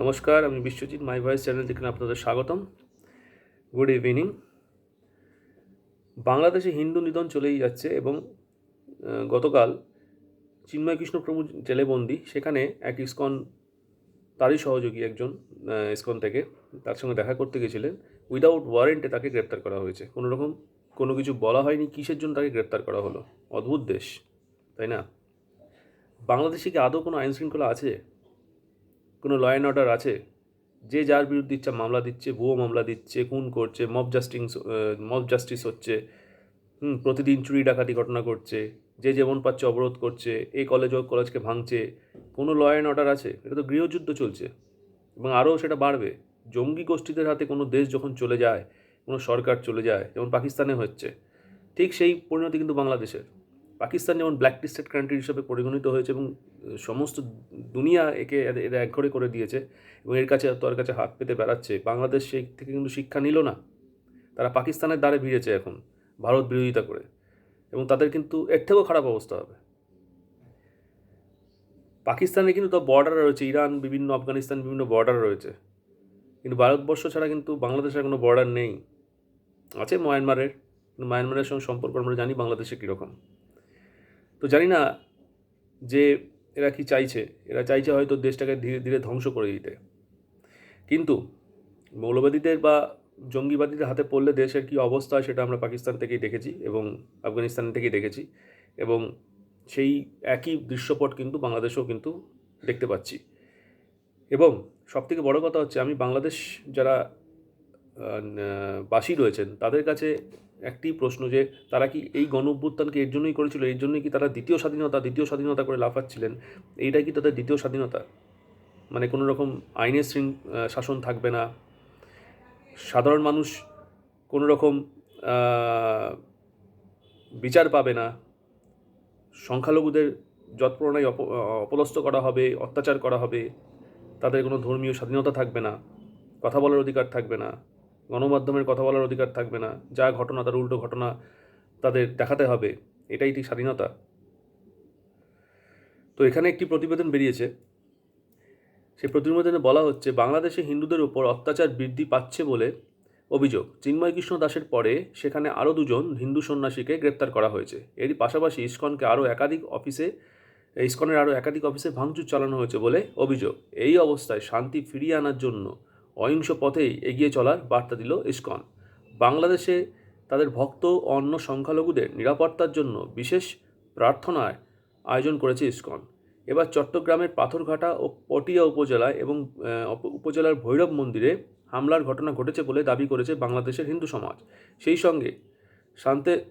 নমস্কার, আমি বিশ্বজিৎ, মাই voice channel থেকে আপনাদের স্বাগতম। Good evening. বাংলাদেশে হিন্দু নিধন চলেই যাচ্ছে এবং গতকাল চিন্ময় কৃষ্ণ প্রভু জেলে বন্দি সেখানে এক ইস্কন, তারই সহযোগী একজন ইস্কন থেকে তার সঙ্গে দেখা করতে গেছিলেন। উইদাউট ওয়ারেন্টে তাকে গ্রেপ্তার করা হয়েছে। কোনো রকম কোনো কিছু বলা হয়নি কিসের জন্য তাকে গ্রেপ্তার করা হলো। অদ্ভুত দেশ, তাই না? বাংলাদেশে কি আদৌ কোনো আইন শৃঙ্খলা আছে? কোনো ল অ্যান্ড অর্ডার আছে? যে যার বিরুদ্ধে ইচ্ছা মামলা দিচ্ছে, ভুয়ো মামলা দিচ্ছে, খুন করছে মব জাস্টিস মব জাস্টিস হচ্ছে, হুম, প্রতিদিন চুরি ডাকাতি ঘটনা করছে, যে যেমন পাচ্ছে অবরোধ করছে এই কলেজ ও কলেজকে ভাঙছে, কোনো ল অ্যান্ড অর্ডার আছে? এটা তো গৃহযুদ্ধ চলছে। এবং আরও সেটা বাড়বে। জঙ্গি গোষ্ঠীদের হাতে কোনো দেশ যখন চলে যায়, কোনো সরকার চলে যায়, যেমন পাকিস্তানে হচ্ছে, ঠিক সেই পরিণতি কিন্তু বাংলাদেশের। পাকিস্তান যেমন ব্ল্যাক লিস্টেড কান্ট্রি হিসেবে পরিগণিত হয়েছে এবং সমস্ত দুনিয়া একে এরা একঘরে করে দিয়েছে এবং এর কাছে তোর কাছে হাত পেতে বেড়াচ্ছে। বাংলাদেশ সেই থেকে কিন্তু শিক্ষা নিল না। তারা পাকিস্তানের দ্বারে ভিড়েছে এখন, ভারত বিরোধিতা করে। এবং তাদের কিন্তু এর থেকেও খারাপ অবস্থা হবে। পাকিস্তানে কিন্তু তো বর্ডার রয়েছে, ইরান, বিভিন্ন, আফগানিস্তান, বিভিন্ন বর্ডার রয়েছে। কিন্তু ভারতবর্ষ ছাড়া কিন্তু বাংলাদেশের কোনো বর্ডার নেই। আছে মায়ানমারের, কিন্তু মায়ানমারের সঙ্গে সম্পর্ক আমরা জানি বাংলাদেশে কীরকম। তো জানি না যে এরা কি চাইছে। এরা চাইছে হয়তো দেশটাকে ধীরে ধীরে ধ্বংস করে দিতে। কিন্তু মৌলবাদীদের বা জঙ্গিবাদীদের হাতে পড়লে দেশের কি অবস্থা সেটা আমরা পাকিস্তান থেকেই দেখেছি এবং আফগানিস্তান থেকেই দেখেছি এবং সেই একই দৃশ্যপট কিন্তু বাংলাদেশেও কিন্তু দেখতে পাচ্ছি। এবং সবথেকে বড় কথা হচ্ছে আমি বাংলাদেশ যারা বাসী রয়েছেন তাদের কাছে একটি প্রশ্ন যে তারা কি এই গণ অভ্যুত্থানকে এর জন্যই করেছিল? এর জন্যই কি তারা দ্বিতীয় স্বাধীনতা দ্বিতীয় স্বাধীনতা করে লাফাচ্ছিলেন? এইটাই কি তাদের দ্বিতীয় স্বাধীনতা? মানে কোনো রকম আইনের আহ, শাসন থাকবে না। সাধারণ মানুষ কোনো রকম বিচার পাবে না। সংখ্যালঘুদের যৎপ্রণায় অপ অপদস্থ করা হবে অত্যাচার করা হবে। তাদের কোনো ধর্মীয় স্বাধীনতা থাকবে না। কথা বলার অধিকার থাকবে না। গণমাধ্যমের কথা বলার অধিকার থাকবে না। যা ঘটনা তার উল্টো ঘটনা তাদের দেখাতে হবে। এটাই ঠিক স্বাধীনতা। তো এখানে একটি প্রতিবেদন বেরিয়েছে। সেই প্রতিবেদনে বলা হচ্ছে, বাংলাদেশে হিন্দুদের উপর অত্যাচার বৃদ্ধি পাচ্ছে বলে অভিযোগ। চিন্ময় কৃষ্ণ দাসের পরে সেখানে আরও দুজন হিন্দু সন্ন্যাসীকে গ্রেপ্তার করা হয়েছে। এরই পাশাপাশি ইস্কনকে আরও একাধিক অফিসে, ইস্কনের আরও একাধিক অফিসে ভাঙচুর চালানো হয়েছে বলে অভিযোগ। এই অবস্থায় শান্তি ফিরিয়ে আনার জন্য অহিংস পথেই এগিয়ে চলার বার্তা দিল ইস্কন। বাংলাদেশে তাদের ভক্ত ও অন্য সংখ্যালঘুদের নিরাপত্তার জন্য বিশেষ প্রার্থনার আয়োজন করেছে ইস্কন। এবার চট্টগ্রামের পাথরঘাটা ও পটিয়া উপজেলায় এবং উপজেলার ভৈরব মন্দিরে হামলার ঘটনা ঘটেছে বলে দাবি করেছে বাংলাদেশের হিন্দু সমাজ। সেই সঙ্গে শান্তে,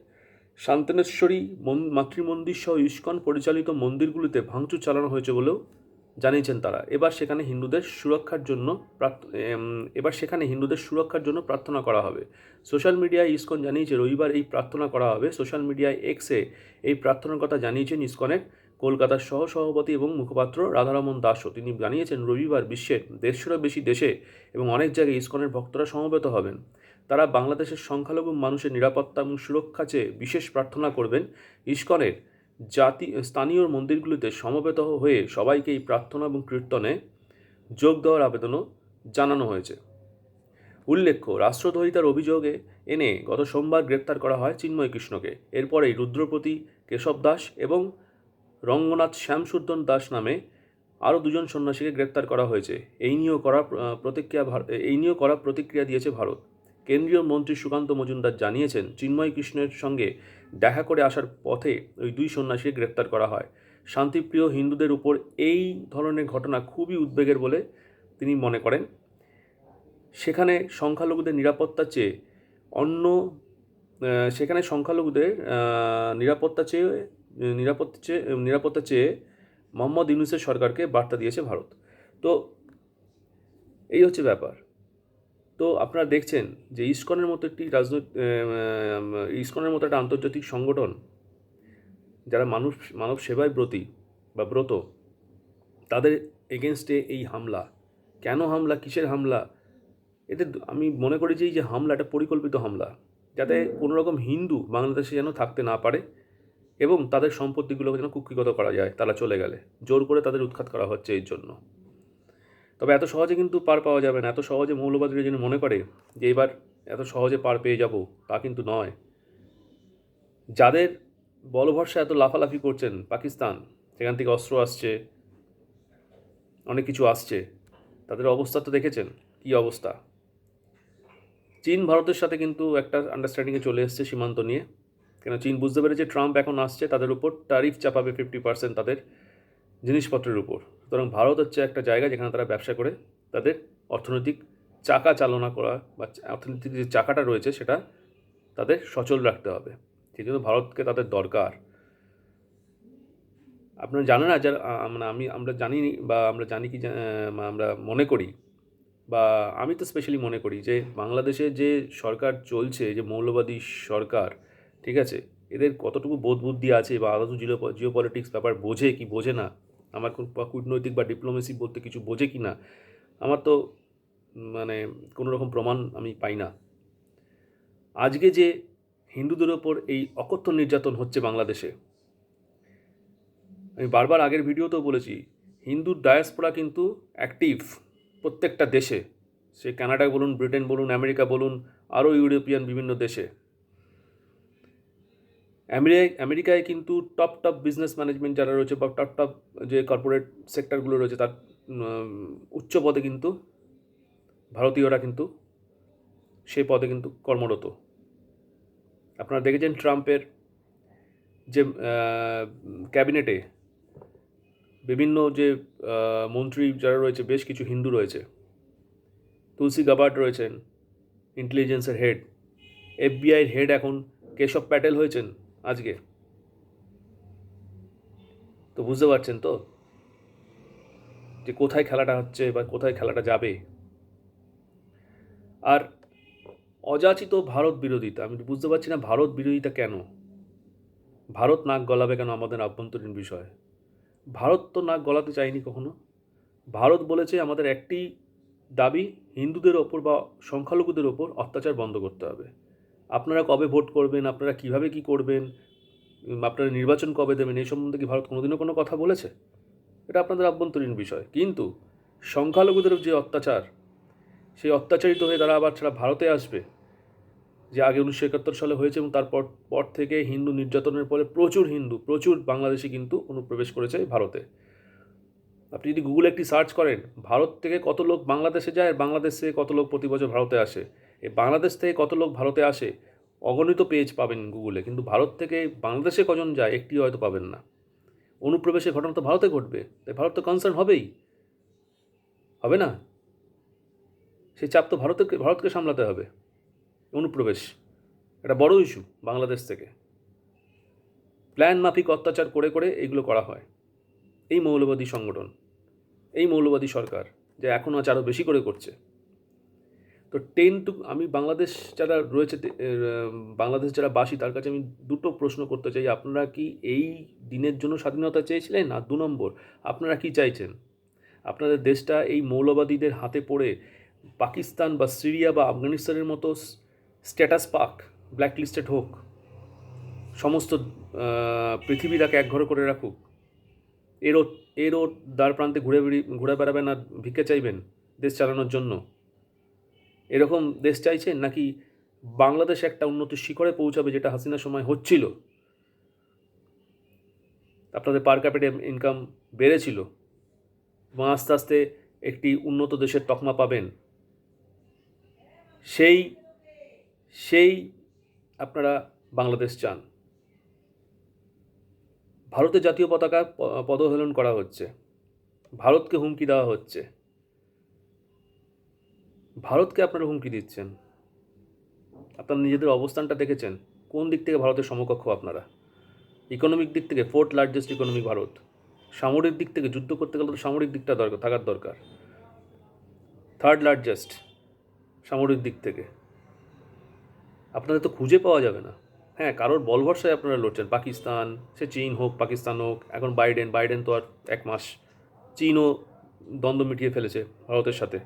শান্তনেশ্বরী মন- মাতৃমন্দির সহ ইস্কন পরিচালিত মন্দিরগুলিতে ভাঙচুর চালানো হয়েছে বলেও জানিয়েছেন তারা। এবার সেখানে হিন্দুদের সুরক্ষার জন্য এবার সেখানে হিন্দুদের সুরক্ষার জন্য প্রার্থনা করা হবে। সোশ্যাল মিডিয়ায় ইসকন জানিয়েছে, রবিবার এই প্রার্থনা করা হবে। সোশ্যাল মিডিয়ায় এক্সে এই প্রার্থনার কথা জানিয়েছেন ইসকনের কলকাতার সহ সভাপতি এবং মুখপাত্র রাধারমন দাসও তিনি জানিয়েছেন, রবিবার বিশ্বের দেড়শোরও বেশি দেশে এবং অনেক জায়গায় ইসকনের ভক্তরা সমবেত হবেন। তারা বাংলাদেশের সংখ্যালঘু মানুষের নিরাপত্তা এবং সুরক্ষা চেয়ে বিশেষ প্রার্থনা করবেন ইসকনের জাতি, স্থানীয় মন্দিরগুলিতে সমবেত হয়ে সবাইকে এই প্রার্থনা এবং কীর্তনে যোগ দেওয়ার আবেদনও জানানো হয়েছে। উল্লেখ্য, রাষ্ট্রদ্রোহিতার অভিযোগে এনে গত সোমবার গ্রেপ্তার করা হয় চিন্ময় কৃষ্ণকে। এরপরেই রুদ্রপতি কেশব দাস এবং রঙ্গনাথ শ্যামসুদ্দন দাস নামে আরও দুজন সন্ন্যাসীকে গ্রেপ্তার করা হয়েছে। এই নিয়েও করা প্রতিক্রিয়া এই নিয়েও করা প্রতিক্রিয়া দিয়েছে ভারত। কেন্দ্রীয় মন্ত্রী সুকান্ত মজুমদার জানিয়েছেন, চিন্ময় কৃষ্ণের সঙ্গে দেখা করে আসার পথে ওই দুই সন্ন্যাসীকে গ্রেপ্তার করা হয়। শান্তিপ্রিয় হিন্দুদের উপর এই ধরনের ঘটনা খুবই উদ্বেগের বলে তিনি মনে করেন। সেখানে সংখ্যালঘুদের নিরাপত্তা চেয়ে অন্য সেখানে সংখ্যালঘুদের নিরাপত্তা চেয়ে নিরাপত্তা চেয়ে নিরাপত্তা চেয়ে মোহাম্মদ ইউনুসের সরকারকে বার্তা দিয়েছে ভারত। তো এই হচ্ছে ব্যাপার। তো আপনারা দেখছেন যে ইসকনের মতো একটি রাজনৈতিক ইসকনের মতো একটা আন্তর্জাতিক সংগঠন, যারা মানুষ, মানব সেবায় ব্রতী বা ব্রত, তাদের এগেনস্টে এই হামলা। কেন হামলা? কিসের হামলা? এতে আমি মনে করি যে এই যে হামলা, এটা পরিকল্পিত হামলা, যাতে কোনো রকম হিন্দু বাংলাদেশে যেন থাকতে না পারে এবং তাদের সম্পত্তিগুলোকে যেন কুক্ষিগত করা যায়, তারা চলে গেলে। জোর করে তাদের উৎখাত করা হচ্ছে এর জন্য। তবে এত সহজে কিন্তু পার পাওয়া যাবে না, এত সহজে মৌলবাদীরা যেন মনে করে যে এবার এত সহজে পার পেয়ে যাব, তা কিন্তু নয়। যাদের বলভরসা এত লাফালাফি করছেন, পাকিস্তান, সেখান থেকে অস্ত্র আসছে, অনেক কিছু আসছে, তাদের অবস্থা তো দেখেছেন, কী অবস্থা? চীন ভারতের সাথে কিন্তু একটা আন্ডারস্ট্যান্ডিংয়ে চলে এসছে সীমান্ত নিয়ে। কেন চীন বুঝতে পেরেছে, ট্রাম্প এখন আসছে তাদের উপর ট্যারিফ চাপাবে ফিফটি পার্সেন্ট তাদের জিনিসপত্রের উপর। সুতরাং ভারত হচ্ছে একটা জায়গা যেখানে তারা ব্যবসা করে, তাদের অর্থনৈতিক চাকা চালনা করা বা অর্থনৈতিক যে চাকাটা রয়েছে সেটা তাদের সচল রাখতে হবে। সেই জন্য ভারতকে তাদের দরকার। আপনারা জানেন না, যারা মানে আমি, আমরা জানি বা আমরা জানি কি আমরা মনে করি বা আমি তো স্পেশালি মনে করি যে বাংলাদেশে যে সরকার চলছে, যে মৌলবাদী সরকার, ঠিক আছে, এদের কতটুকু বোধ বুদ্ধি আছে বা আদৌ জিও জিও পলিটিক্স ব্যাপার বোঝে কি বোঝে না আমার কোন কূটনৈতিক বা ডিপ্লোমেসি বলতে কিছু বোঝে কি না, আমার তো মানে কোনো রকম প্রমাণ আমি পাই না। আজকে যে হিন্দুদের ওপর এই অকথ্য নির্যাতন হচ্ছে বাংলাদেশে, আমি বারবার আগের ভিডিওতেও বলেছি হিন্দুর ডায়াসপোরা কিন্তু অ্যাক্টিভ প্রত্যেকটা দেশে। সে কানাডা বলুন, ব্রিটেন বলুন, আমেরিকা বলুন, আরও ইউরোপিয়ান বিভিন্ন দেশে। আমেরিকায় কিন্তু টপ টপ বিজনেস ম্যানেজমেন্ট যারা রয়েছে বা টপ টপ যে কর্পোরেট সেক্টরগুলো রয়েছে তার উচ্চ পদে কিন্তু ভারতীয়রা কিন্তু সেই পদে কিন্তু কর্মরত। আপনারা দেখেছেন ট্রাম্পের যে ক্যাবিনেটে বিভিন্ন যে মন্ত্রী যারা রয়েছে বেশ কিছু হিন্দু রয়েছে। তুলসী গাবার্ড রয়েছেন ইন্টেলিজেন্সের হেড এফবিআইয়ের হেড এখন কেশব প্যাটেল হয়েছেন। আজকে। তো বুঝতে পারছেন তো? যে কোথায় খেলাটা হচ্ছে বা কোথায় খেলাটা যাবে। আর অযাচিত ভারত বিরোধিতা, আমি বুঝতে পারছি না ভারত বিরোধিতা কেন? ভারত নাক গলাবে কেন আমাদের আভ্যন্তরীণ বিষয়? ভারত তো নাক গলাতে চায়নি কখনো? ভারত বলেছে আমাদের একটি দাবি, হিন্দুদের ওপর বা সংখ্যালঘুদের ওপর অত্যাচার বন্ধ করতে হবে। আপনারা কবে ভোট করবেন? আপনারা কীভাবে কি করবেন? আপনারা নির্বাচন কবে দেবেন? এই সম্বন্ধে কি ভারত কোনোদিনও কোনো কথা বলেছে? এটা আপনাদের আভ্যন্তরীণ বিষয়। কিন্তু সংখ্যালঘুদের যে অত্যাচার, সেই অত্যাচারিত হয়ে তারা আবার ছাড়া ভারতে আসবে, যে আগে উনিশশো একাত্তর সালে হয়েছে এবং তারপর, পর থেকে হিন্দু নির্যাতনের ফলে প্রচুর হিন্দু, প্রচুর বাংলাদেশি কিন্তু অনুপ্রবেশ করেছে ভারতে। আপনি যদি গুগলে একটি সার্চ করেন, ভারত থেকে কত লোক বাংলাদেশে যায় বাংলাদেশ কত লোক প্রতি বছর ভারতে আসে বাংলাদেশ থেকে কত লোক ভারতে আসে, অগণিত পেজ পাবেন গুগলে, কিন্তু ভারত থেকে বাংলাদেশে কজন যায় একটি হয়তো পাবেন না। অনুপ্রবেশের ঘটনা তো ভারতে ঘটবে, তাই ভারত তো কনসার্ন হবেই। হবে না? সেই চাপ তো ভারতকে ভারতকে সামলাতে হবে, অনুপ্রবেশ। এটা বড় ইস্যু বাংলাদেশ থেকে। প্ল্যান মাফিক অত্যাচার করে করে এগুলো করা হয়। এই মৌলবাদী সংগঠন, এই মৌলবাদী সরকার, যে এখনও আজ আরও বেশি করে করছে। তো টেন টু আমি বাংলাদেশ যারা রয়েছে বাংলাদেশ যারা বাসী তার কাছে আমি দুটো প্রশ্ন করতে চাই। আপনারা কি এই দিনের জন্য স্বাধীনতা চেয়েছিলেন? না দু নম্বর আপনারা কি চাইছেন? আপনাদের দেশটা এই মৌলবাদীদের হাতে পড়ে পাকিস্তান বা সিরিয়া বা আফগানিস্তানের মতো স্ট্যাটাস পাক ব্ল্যাক লিস্টেড হোক সমস্ত আহ, পৃথিবী তাকে একঘরে করে রাখুক এরও এরও দ্বার প্রান্তে ঘুরে ঘুরে বেড়াবেন আর ভিক্ষে চাইবেন দেশ চালানোর জন্য? এরকম দেশ চাইছেন নাকি বাংলাদেশ একটা উন্নতির শিখরে পৌঁছাবে যেটা হাসিনার সময় হচ্ছিল? আপনাদের পার ক্যাপিটাল ইনকাম বেড়েছিল, এবং আস্তে আস্তে একটি উন্নত দেশের তকমা পাবেন। সেই সেই আপনারা বাংলাদেশ চান। ভারতের জাতীয় পতাকা পদহেলন করা হচ্ছে। ভারতকে হুমকি দেওয়া হচ্ছে। ভারতকে আপনারা হুমকি দিচ্ছেন। আপনারা নিজেদের অবস্থানটা দেখেছেন। কোন দিক থেকে ভারতের সমকক্ষ আপনারা? ইকোনমিক দিক থেকে ফোর্থ লার্জেস্ট ইকোনমি ভারত। সামরিক দিক থেকে যুদ্ধ করতে গেলে তো সামরিক দিকটা দরকার, থাকার দরকার। থার্ড লার্জেস্ট সামরিক দিক থেকে। আপনাদের তো খুঁজে পাওয়া যাবে না। হ্যাঁ কারোর বল ভরসায় আপনারা লড়ছেন। পাকিস্তান, সে চীন হোক, পাকিস্তান হোক, এখন বাইডেন বাইডেন তো আর এক মাস। চীনও দ্বন্দ্ব মিটিয়ে ফেলেছে ভারতের সাথে।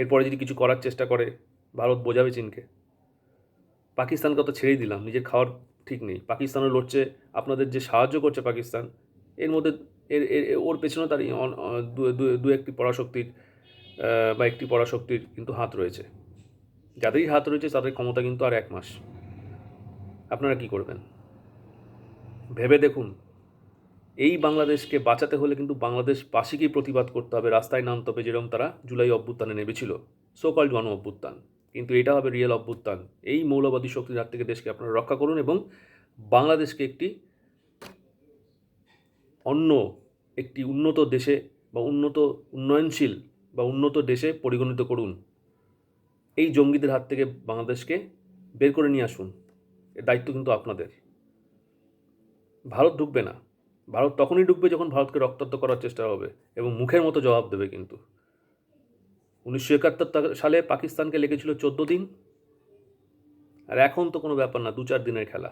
এরপরে যদি কিছু করার চেষ্টা করে, ভারত বোঝাবে চীনকে। পাকিস্তানকে তো ছেড়েই দিলাম, নিজের খাওয়ার ঠিক নেই। পাকিস্তানও লড়ছে, আপনাদের যে সাহায্য করছে পাকিস্তান, এর মধ্যে এর ওর পেছনে তার দু একটি পরাশক্তির বা একটি পরাশক্তির কিন্তু হাত রয়েছে। যাদেরই হাত রয়েছে, তাদের ক্ষমতা কিন্তু আর এক মাস। আপনারা কি করবেন? ভেবে দেখুন। এই বাংলাদেশকে বাঁচাতে হলে কিন্তু বাংলাদেশবাসীকেই প্রতিবাদ করতে হবে। রাস্তায় নামতে হবে যেরকম তারা জুলাই অভ্যুত্থানে নেমেছিল। সোকল গণ অভ্যুত্থান। কিন্তু এটা হবে রিয়েল অভ্যুত্থান। এই মৌলবাদী শক্তির হাত থেকে দেশকে আপনারা রক্ষা করুন এবং বাংলাদেশকে একটি অন্য একটি উন্নত দেশে বা উন্নত উন্নয়নশীল বা উন্নত দেশে পরিগণিত করুন। এই জঙ্গিদের হাত থেকে বাংলাদেশকে বের করে নিয়ে আসুন। এর দায়িত্ব কিন্তু আপনাদের। ভারত ঢুকবে না। ভারত তখনই ঢুকবে যখন ভারতকে রক্তাক্ত করার চেষ্টা হবে এবং মুখের মতো জবাব দেবে কিন্তু। উনিশশো একাত্তর সালে পাকিস্তানকে লেগেছিল চোদ্দ দিন। আর এখন তো কোনো ব্যাপার না দু চার দিনের খেলা।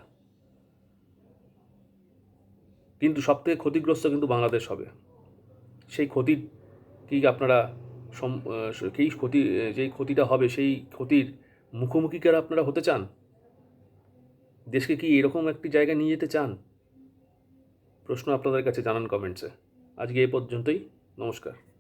কিন্তু সবথেকে ক্ষতিগ্রস্ত কিন্তু বাংলাদেশ হবে। সেই ক্ষতির কি আপনারা সেই ক্ষতি, যেই ক্ষতিটা হবে, সেই ক্ষতির মুখোমুখি কি আর আপনারা হতে চান? দেশকে কি এরকম একটি জায়গায় নিয়ে যেতে চান? প্রশ্ন আপনাদের কাছে জানান কমেন্টসে। আজকে এই পর্যন্তই নমস্কার।